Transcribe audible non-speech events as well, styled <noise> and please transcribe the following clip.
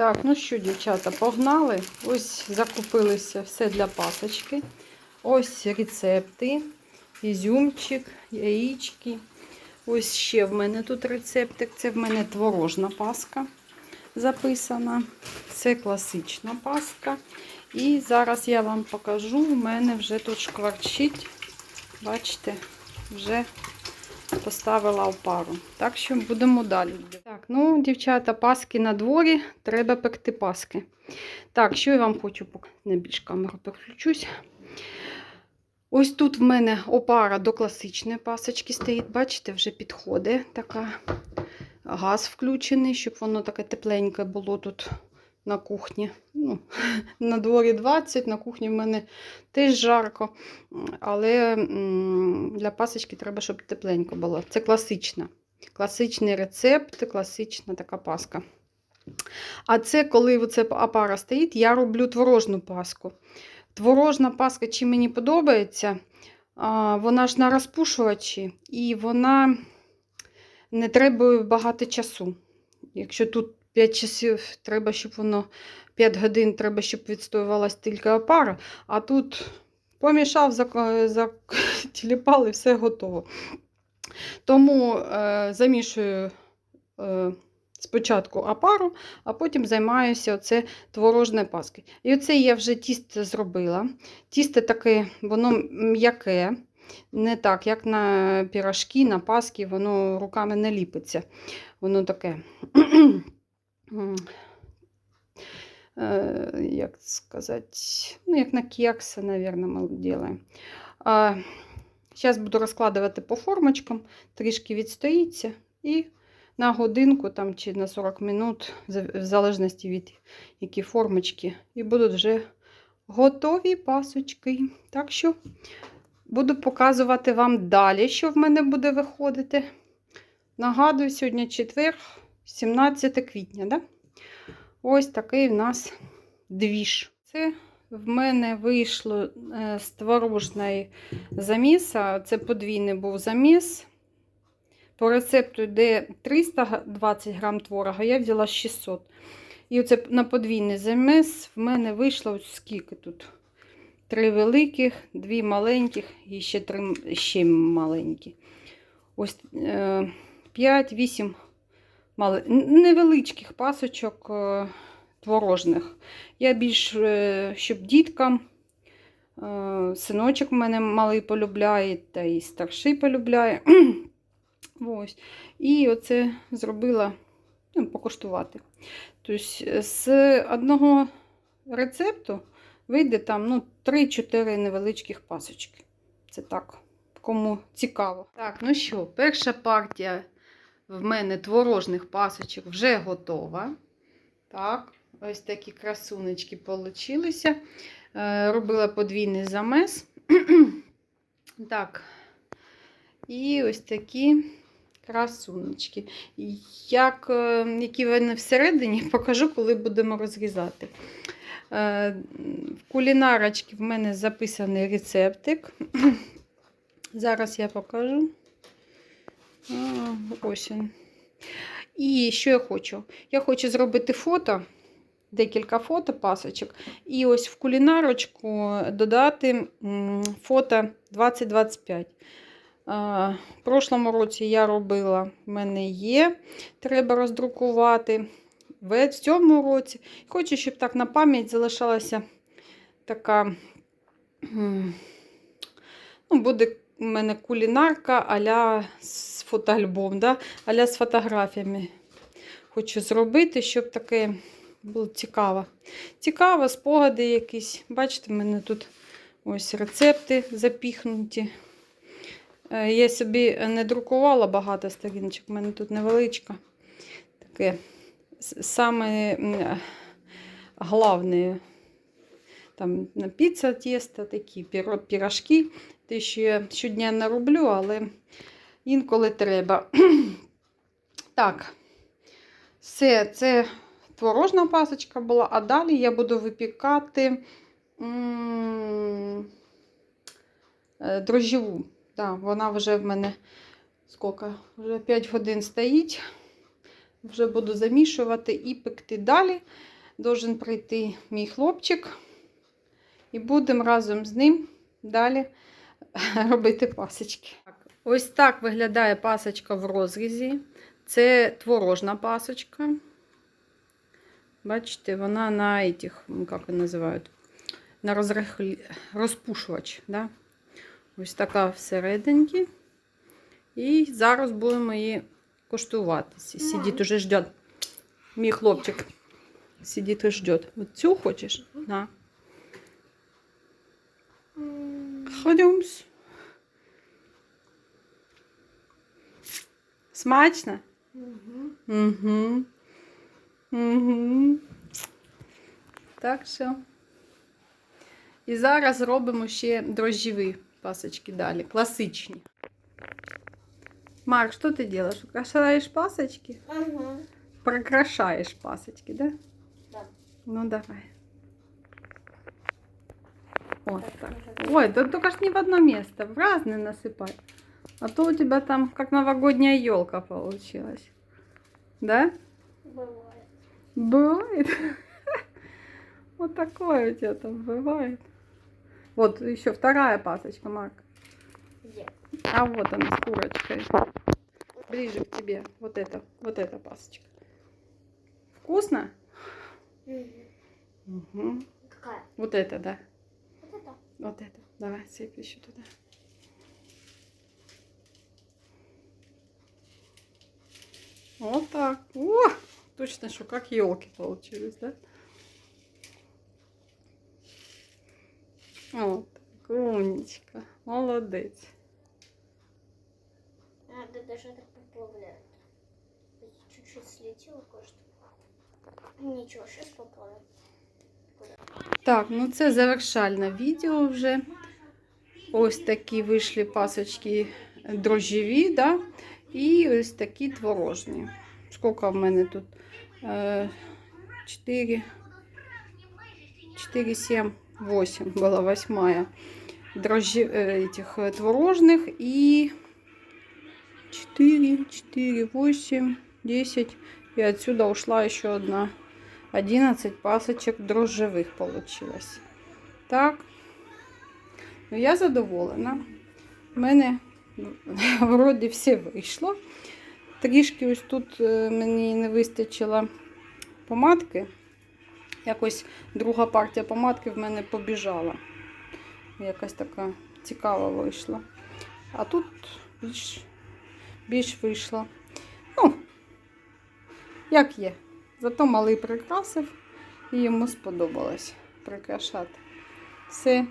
Так, ну що, дівчата, погнали. Ось закупилися все для пасочки. Ось рецепти, ізюмчик, яєчки. Ось ще в мене тут рецептик. Це в мене творожна паска записана. Це класична паска. І зараз я вам покажу, у мене вже тут шкварчить. Бачите, вже поставила в пару. Так що будемо далі. Ну, дівчата, паски на дворі, треба пекти паски. Так, що я вам хочу? Не більш камеру переключусь. Ось тут в мене опара до класичної пасочки стоїть. Бачите, вже підходить така. Газ включений, щоб воно таке тепленьке було тут на кухні. Ну, <laughs> на дворі 20, на кухні в мене теж жарко. Але для пасочки треба, щоб тепленько було. Це класична. Класичний рецепт, класична така паска. А це, коли оце опара стоїть, я роблю творожну паску. Творожна паска, чим мені подобається, вона ж на розпушувачі, і вона не треба багато часу. Якщо тут 5 часів треба, щоб воно 5 годин треба, щоб відстоювалась тільки опара, а тут помішав, зак- затіліпав <laughs> і все готово. Тому е, замішую е, спочатку опару, а потім займаюся оце творожною паски. І оце я вже тісто зробила. Тісто таке, воно м'яке, не так, як на пірашки, на паски, воно руками не ліпиться. Воно таке. <clears throat> е, Як сказати, ну, як на кекси, мабуть, ми робимо. Зараз буду розкладувати по формочкам, трішки відстоїться і на годинку там, чи на 40 минут, в залежності від які формочки, і будуть вже готові пасочки. Так що буду показувати вам далі, що в мене буде виходити. Нагадую, сьогодні четвер, 17 квітня. Да? Ось такий в нас двіж. Це в мене вийшло е, з творожної заміса. Це подвійний був заміс. По рецепту йде 320 грам творога, я взяла 600. І оце на подвійний заміс в мене вийшло ось скільки тут. Три великих, дві маленьких і ще три ще маленькі. Ось е, 5-8 мали... невеличких пасочок е, творожних. Я більш, е, щоб діткам, е, синочок в мене малий полюбляє, та і старший полюбляє. <clears throat> Ось. І оце зробила ну, покуштувати. Тобто з одного рецепту вийде там ну, 3-4 невеличких пасочки. Це так, кому цікаво. Так, ну що, перша партія в мене творожних пасочок вже готова. Так, ось такі красунечки получилися. Е, Робила подвійний замес. <clears throat> Так. І ось такі красунечки. Як, е, які вони всередині, <laughs> покажу, коли будемо розрізати. Е, В кулінарочці в мене записаний рецептик. <clears throat> Зараз я покажу. Ось він. І що я хочу? Я хочу зробити фото, декілька фото пасочок. І ось в кулінарочку додати фото 2025. А, В прошлому році я робила, в мене є, треба роздрукувати. В цьому році. Хочу, щоб так на пам'ять залишалася така. Ну, буде у мене кулінарка аля з фотоальбом, да? аля з фотографіями. Хочу зробити, щоб таке було цікаво. Цікаво, спогади якісь. Бачите, в мене тут ось рецепти запіхнуті. Е, Я собі не друкувала багато сторіночок, в мене тут невеличка. Таке саме головне. Там піца тісто, такі пірожки. Те, що я щодня не роблю, але інколи треба. <clears throat> Так, все, це творожна пасочка була, а далі я буду випікати е, дрожжеву. Да, вона вже в мене скільки? Вже 5 годин стоїть. вже буду замішувати і пекти далі. Должен прийти мій хлопчик. І будемо разом з ним далі <laughs> робити пасочки. Ось так виглядає пасочка в розрізі. Це творожна пасочка. Бачите, вона на этих, ну, як вони називають, на розрихлі... розпушувач. Да? Ось така всерединки. І зараз будемо її куштувати. Сидить уже ждет. Мій хлопчик сидить і ждет. Вот цю хочеш? На. Ходімсь. Смачно? Угу. Угу. Так що. І зараз робимо ще дрожжеві пасочки далі, класичні. Марк, что ты делаешь? Украшаешь пасочки? Ага. Прокрашаешь пасочки, да? Да. Ну давай. Вот так. Ой, да только ж не в одно место, в разные насыпай. А то у тебя там как новогодняя елка получилась. Да? Бывает. Бывает. <laughs> Вот такое у тебя там бывает. Вот еще вторая пасочка, Марк. Где? А вот она с курочкой. Ближе к тебе. Вот это, вот эта пасочка. Вкусно? Угу. Какая? Вот это, да. Вот это? Вот это. Давай, сыпь еще туда. Вот так. О, точно, что как елки получились, да? Вот, умничка, молодец. Надо даже так поплавляет. Чуть-чуть слетело кое-что. Ничего, сейчас поплавим. Так, ну це завершальне відео вже. Ось такі вийшли пасочки дрожжеві, да? і ось такі творожні. Скільки в мене тут? Е, 4, 4, 7, 8 була восьмая дрожжи, е, этих е, творожних і 4, 4, 8, 10. И отсюда ушла еще одна 11 пасочек дрожжевих получилось. Так. Ну, я задоволена. У мене <laughs> вроді все вийшло. Трішки ось тут е, мені не вистачило помадки. Якось друга партія помадки в мене побіжала. Якась така цікава вийшла. А тут більш, більш вийшло. Ну, як є. Зато малий прикрасив і йому сподобалось прикрашати. Все.